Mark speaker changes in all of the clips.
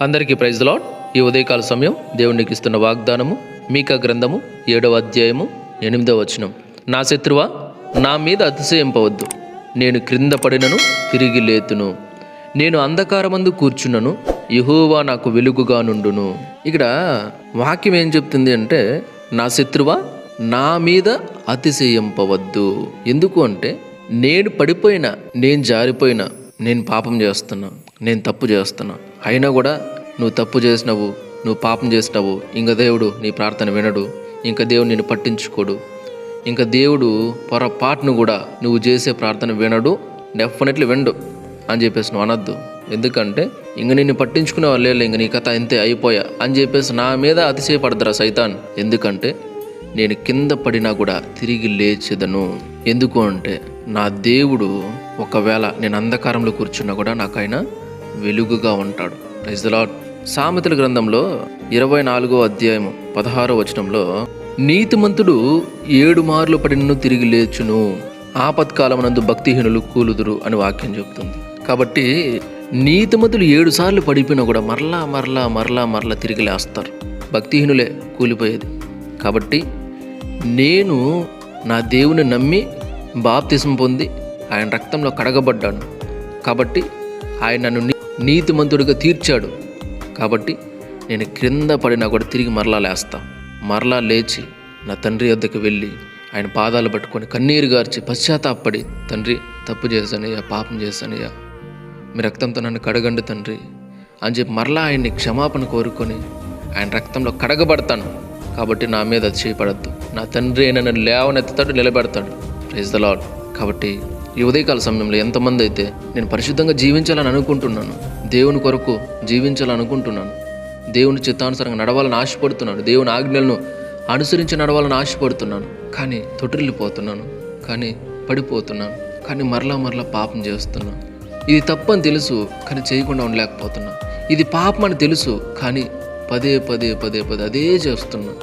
Speaker 1: అందరికీ praise lord ఈ ఉదయకాల సమయం దేవునికి ఇస్తున్న వాగ్దానము మీకా గ్రంథము ఏడవ అధ్యాయము ఎనిమిదవ వచనం. నా శత్రువా నా మీద అతిశయింపవద్దు. నేను క్రింద పడినను తిరిగి లేతును. నేను అంధకారమందు కూర్చున్నను యహోవా నాకు వెలుగుగా నుండును. ఇక్కడ వాక్యం ఏం చెప్తుంది అంటే నా శత్రువా నా మీద అతిశయింపవద్దు. ఎందుకు అంటే నేను పడిపోయినా నేను జారిపోయినా నేను పాపం చేస్తున్నా నేను తప్పు చేస్తున్నా. అయినా కూడా నువ్వు తప్పు చేసినావు నువ్వు పాపం చేసినావు. ఇంకా దేవుడు నీ ప్రార్థన వినడు. ఇంకా దేవుడు నేను పట్టించుకోడు. ఇంకా దేవుడు పొరపాటును కూడా నువ్వు చేసే ప్రార్థన వినడు డెఫినెట్లీ వినడు అని చెప్పేసి నువ్వు అనొద్దు. ఎందుకంటే ఇంక నిన్ను పట్టించుకునే వాళ్ళు ఇంక నీ కథ ఇంతే అయిపోయా అని చెప్పేసి నా మీద అతిశయపడదురా సైతాన్. ఎందుకంటే నేను కింద పడినా కూడా తిరిగి లేచెదను. ఎందుకు అంటే నా దేవుడు ఒకవేళ నేను అంధకారంలో కూర్చున్నా కూడా నాకు ఆయన వెలుగుగా ఉంటాడు. ప్రైజ్ ద సామెతల గ్రంథంలో ఇరవై నాలుగో అధ్యాయము పదహారో వచనంలో నీతిమంతుడు ఏడు మార్లు పడినను తిరిగి లేచును. ఆపత్కాలమునందు భక్తిహీనులు కూలుదురు అని వాక్యం చెబుతుంది. కాబట్టి నీతిమంతులు ఏడు సార్లు పడిపోయినా కూడా మరలా మరలా మరలా మరలా తిరిగి లేస్తారు. భక్తిహీనులే కూలిపోయేది. కాబట్టి నేను నా దేవుని నమ్మి బాప్తిసం పొంది ఆయన రక్తంలో కడగబడ్డాను. కాబట్టి ఆయన నన్ను నీ- నీతిమంతుడిగా తీర్చాడు. కాబట్టి నేను క్రింద పడినా కూడా తిరిగి మరలా లేస్తా. మరలా లేచి నా తండ్రి వద్దకు వెళ్ళి ఆయన పాదాలు పట్టుకొని కన్నీరు గార్చి పశ్చాత్తాపడి తండ్రి తప్పు చేశానయ్యా పాపం చేశానయ్యా. మీ రక్తంతో నన్ను కడగండి తండ్రి అని చెప్పి మరలా ఆయన్ని క్షమాపణ కోరుకొని ఆయన రక్తంలో కడగబడతాను. కాబట్టి నా మీద అది చేయబడద్దు నా తండ్రి నన్ను లేవనెత్తుతాడు నిలబెడతాడు. ప్రైజ్ ద లాడ్ కాబట్టి ఈ ఉదయకాల సమయంలో ఎంతమంది అయితే నేను పరిశుద్ధంగా జీవించాలని అనుకుంటున్నాను దేవుని కొరకు జీవించాలని అనుకుంటున్నాను దేవుని చిత్తానుసారంగా నడవాలని ఆశపడుతున్నాను దేవుని ఆజ్ఞలను అనుసరించి నడవాలని ఆశపడుతున్నాను కానీ తొట్టిల్లిపోతున్నాను కానీ పడిపోతున్నాను కానీ మరలా మరలా పాపం చేస్తున్నాను. ఇది తప్పని తెలుసు కానీ చేయకుండా ఉండలేకపోతున్నా ఇది పాపం అని తెలుసు కానీ పదే పదే పదే పదే అదే చేస్తున్నా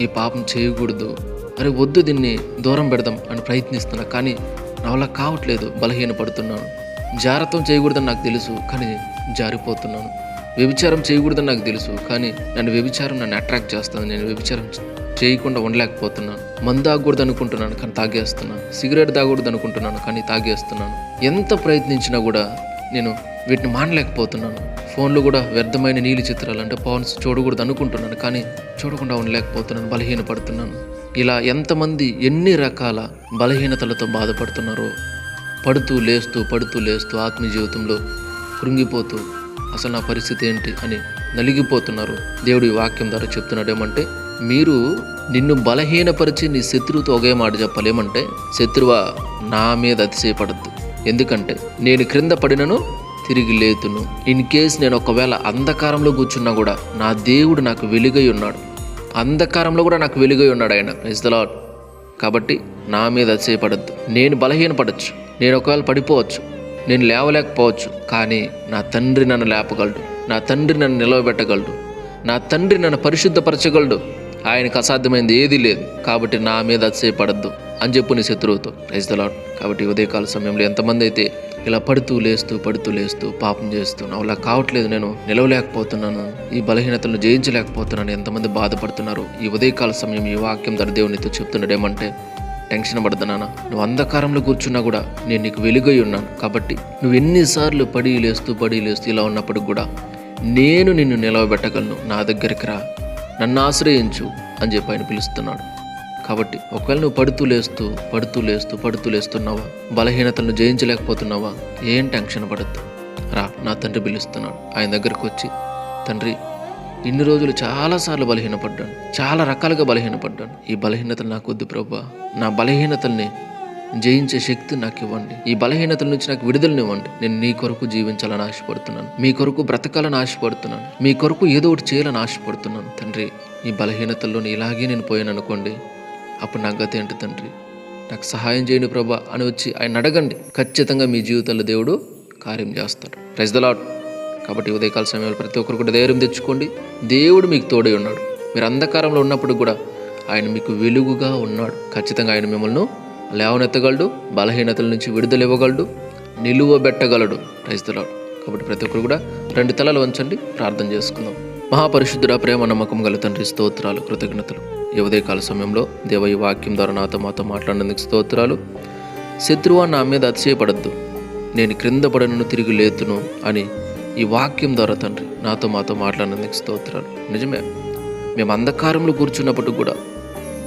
Speaker 1: ఈ పాపం చేయకూడదు. అరే వద్దు దీన్ని దూరం పెడదాం అని ప్రయత్నిస్తున్నా కానీ నా వల్ల కావట్లేదు బలహీన పడుతున్నాను చేయకూడదని నాకు తెలుసు కానీ జారిపోతున్నాను. వ్యభిచారం చేయకూడదని నాకు తెలుసు కానీ నన్ను వ్యభిచారం నన్ను అట్రాక్ట్ చేస్తుంది. నేను వ్యభిచారం చేయకుండా ఉండలేకపోతున్నాను. మందు తాగకూడదు అనుకుంటున్నాను కానీ తాగేస్తున్నాను. సిగరెట్ తాగకూడదు అనుకుంటున్నాను కానీ తాగేస్తున్నాను. ఎంత ప్రయత్నించినా కూడా నేను వీటిని మానలేకపోతున్నాను. ఫోన్లో కూడా వ్యర్థమైన నీలి చిత్రాలు అంటే పవన్స్ చూడకూడదు అనుకుంటున్నాను కానీ చూడకుండా ఉండలేకపోతున్నాను బలహీనపడుతున్నాను. ఇలా ఎంతమంది ఎన్ని రకాల బలహీనతలతో బాధపడుతున్నారో పడుతూ లేస్తూ పడుతూ లేస్తూ ఆత్మ జీవితంలో కృంగిపోతూ అసలు నా పరిస్థితి ఏంటి అని నలిగిపోతున్నారు. దేవుడి వాక్యం ద్వారా చెప్తున్నాడు ఏమంటే మీరు నిన్ను బలహీనపరిచి నీ శత్రువుతో ఒకే మాట చెప్పలేమంటే శత్రువ నా మీద అతిశయపడద్దు. ఎందుకంటే నేను క్రింద పడినను తిరిగి లేతును. ఇన్ కేస్ నేను ఒకవేళ అంధకారంలో కూర్చున్నా కూడా నా దేవుడు నాకు వెలుగై ఉన్నాడు. అంధకారంలో కూడా నాకు వెలుగై ఉన్నాడు ఆయన. ప్రైజ్ ద కాబట్టి నా మీద అతిశయపడద్దు. నేను బలహీనపడచ్చు. నేను ఒకవేళ పడిపోవచ్చు. నేను లేవలేకపోవచ్చు. కానీ నా తండ్రి నన్ను లేపగలడు. నా తండ్రి నన్ను నిలవబెట్టగలడు. నా తండ్రి నన్ను పరిశుద్ధపరచగలడు. ఆయనకు అసాధ్యమైంది ఏదీ లేదు. కాబట్టి నా మీద అతిశయపడద్దు. అని చెప్పు నీ శత్రువుతో. రైస్ ద కాబట్టి ఉదయకాల సమయంలో ఎంతమంది అయితే ఇలా పడుతూ లేస్తూ పడుతూ లేస్తూ పాపం చేస్తూ అలా కావట్లేదు నేను నిలవలేకపోతున్నాను ఈ బలహీనతలను జయించలేకపోతున్నాను ఎంతమంది బాధపడుతున్నారు ఈ ఉదయకాల సమయం ఈ వాక్యం ద్వారా దేవునితో చెప్తున్నాడేమంటే టెన్షన్ పడద్దు నాన్న నువ్వు అంధకారంలో కూర్చున్నా కూడా నేను నీకు వెలుగై ఉన్నాను. కాబట్టి నువ్వు ఎన్నిసార్లు పడి లేస్తూ పడి లేస్తూ ఇలా ఉన్నప్పుడు కూడా నేను నిన్ను నిలవబెట్టగలను. నా దగ్గరికి రా నన్ను ఆశ్రయించు అని చెప్పి ఆయన పిలుస్తున్నాడు. కాబట్టి ఒకవేళ నువ్వు పడుతూ లేస్తూ పడుతూ లేస్తూ పడుతూ లేస్తున్నావా? బలహీనతలను జయించలేకపోతున్నావా? ఏం టెన్షన్ పడద్దు. రా నా తండ్రి పిలుస్తున్నాడు. ఆయన దగ్గరకు వచ్చి తండ్రి ఇన్ని రోజులు చాలాసార్లు బలహీనపడ్డాను. చాలా రకాలుగా బలహీనపడ్డాను. ఈ బలహీనతలు నాకు వద్దు ప్రభా. నా బలహీనతల్ని జయించే శక్తి నాకు ఇవ్వండి. ఈ బలహీనతల నుంచి నాకు విడుదలనివ్వండి నేను నీ కొరకు జీవించాలని ఆశపడుతున్నాను. మీ కొరకు బ్రతకాలని ఆశపడుతున్నాను. మీ కొరకు ఏదో ఒకటి చేయాలని ఆశపడుతున్నాను. తండ్రి ఈ బలహీనతల్లో ఇలాగే నేను పోయాను అనుకోండి అప్పుడు నా గతి ఏంటి తండ్రి? నాకు సహాయం చేయండి ప్రభా అని వచ్చి ఆయన అడగండి. ఖచ్చితంగా మీ జీవితంలో దేవుడు కార్యం చేస్తాడు. ప్రైజ్ ద లాడ్ కాబట్టి ఉదయకాల సమయంలో ప్రతి ఒక్కరు కూడా ధైర్యం తెచ్చుకోండి. దేవుడు మీకు తోడై ఉన్నాడు. మీరు అంధకారంలో ఉన్నప్పుడు కూడా ఆయన మీకు వెలుగుగా ఉన్నాడు. ఖచ్చితంగా ఆయన మిమ్మల్ని లేవనెత్తగలడు బలహీనతల నుంచి విడుదల ఇవ్వగలడు నిలువబెట్టగలడు ప్రైజ్ ద లాడ్ కాబట్టి ప్రతి ఒక్కరు కూడా రెండు తలలు వంచండి. ప్రార్థన చేసుకుందాం. మహాపరిశుద్ధుడ ప్రేమ నమ్మకం గల తండ్రి స్తోత్రాలు కృతజ్ఞతలు. ఈ ఉదయకాల సమయంలో దేవ ఈ వాక్యం ద్వారా నాతో మాతో మాట్లాడినందుకు స్తోత్రాలు. శత్రువా నా మీద అతిశయపడద్దు. నేను క్రింద పడను తిరిగి లేతును అని ఈ వాక్యం ద్వారా తండ్రి నాతో మాతో మాట్లాడినందుకు స్తోత్రాలు. నిజమే. మేము అంధకారంలో కూర్చున్నప్పుడు కూడా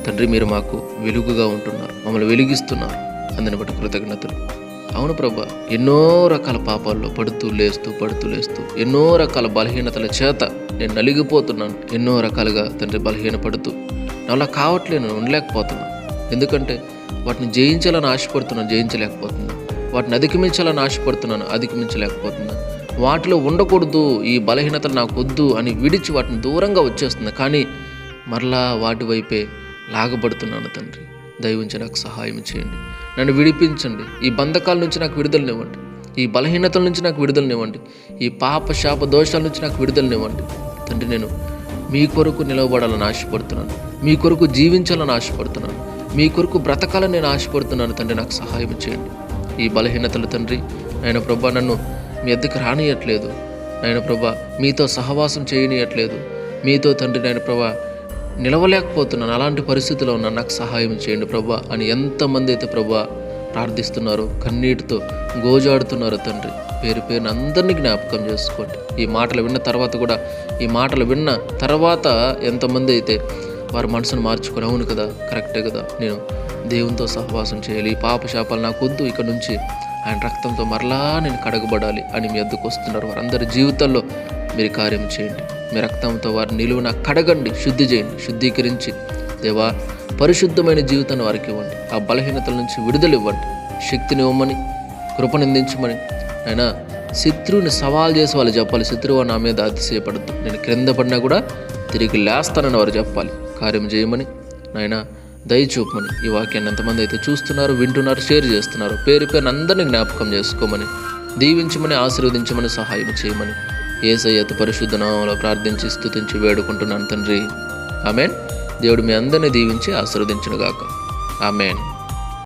Speaker 1: తండ్రి మీరు మాకు వెలుగుగా ఉంటున్నారు. మమ్మల్ని వెలిగిస్తున్నారు. అందుని బట్టి కృతజ్ఞతలు. అవును ప్రభా ఎన్నో రకాల పాపాల్లో పడుతూ లేస్తూ పడుతూ లేస్తూ ఎన్నో రకాల బలహీనతల చేత నేను నలిగిపోతున్నాను. ఎన్నో రకాలుగా తండ్రి బలహీన పడుతూ నా కావట్లేను ఉండలేకపోతున్నాను ఎందుకంటే వాటిని జయించాలని ఆశపడుతున్నాను జయించలేకపోతున్నాను వాటిని అధిగమించాలని ఆశపడుతున్నాను అధిగమించలేకపోతున్నాను వాటిలో ఉండకూడదు ఈ బలహీనత నాకు వద్దు అని విడిచి వాటిని దూరంగా వచ్చేస్తుంది కానీ మరలా వాటి వైపే లాగబడుతున్నాను తండ్రి. దయవుంచి నాకు సహాయం చేయండి. నన్ను విడిపించండి. ఈ బంధకాల నుంచి నాకు విడుదలనివ్వండి ఈ బలహీనతల నుంచి నాకు విడుదలనివ్వండి ఈ పాప శాప దోషాల నుంచి నాకు విడుదలనివ్వండి తండ్రి నేను మీ కొరకు నిలవబడాలని ఆశపడుతున్నాను. మీ కొరకు జీవించాలని ఆశపడుతున్నాను. మీ కొరకు బ్రతకాలని నేను ఆశపడుతున్నాను తండ్రి. నాకు సహాయం చేయండి. ఈ బలహీనతలు తండ్రి ఆయన ప్రభా నన్ను మీ ఎద్దకు రానియట్లేదు. నాయన ప్రభా మీతో సహవాసం చేయనియట్లేదు. మీతో తండ్రి నాయన ప్రభా నిలవలేకపోతున్నాను. అలాంటి పరిస్థితిలో ఉన్నాను. నాకు సహాయం చేయండి ప్రభా అని ఎంతమంది అయితే ప్రభా ప్రార్థిస్తున్నారు కన్నీటితో గోజాడుతున్నారు తండ్రి పేరు పేరుని అందరినీ జ్ఞాపకం చేసుకోండి. ఈ మాటలు విన్న తర్వాత కూడా ఈ మాటలు విన్న తర్వాత ఎంతమంది అయితే వారి మనసును మార్చుకుని అవును కదా కరెక్టే కదా నేను దేవునితో సహవాసం చేయాలి. ఈ పాప శాపాలు నాకు వద్దు ఇక నుంచి ఆయన రక్తంతో మరలా నేను కడగబడాలి అని మీ ఎద్దుకు వస్తున్నారు వారందరి జీవితంలో. మీరు కార్యం చేయండి. మీ రక్తంతో వారి నిలువున కడగండి శుద్ధి చేయండి శుద్ధీకరించి. దేవా పరిశుద్ధమైన జీవితాన్ని వారికి ఇవ్వండి. ఆ బలహీనతల నుంచి విడుదల ఇవ్వండి. శక్తిని ఇవ్వమని కృపనిందించమని అయినా శత్రువుని సవాల్ చేసి వాళ్ళు చెప్పాలి. శత్రువు నా మీద అతిశయపడద్దు. నేను క్రింద పడినా కూడా తిరిగి లేస్తానని వారు చెప్పాలి. కార్యం చేయమని నాయన దయచూపమని ఈ వాక్యాన్ని ఎంతమంది అయితే చూస్తున్నారు వింటున్నారు షేర్ చేస్తున్నారు పేరు పేరు అందరినీ జ్ఞాపకం చేసుకోమని దీవించమని ఆశీర్వదించమని సహాయం చేయమని ఏసయ్యత పరిశుద్ధ నామంలో ప్రార్థించి స్థుతించి వేడుకుంటున్నాను తండ్రి. ఆమెన్. దేవుడు మీ అందరినీ దీవించి ఆశీర్వదించునుగాక. ఆమెన్.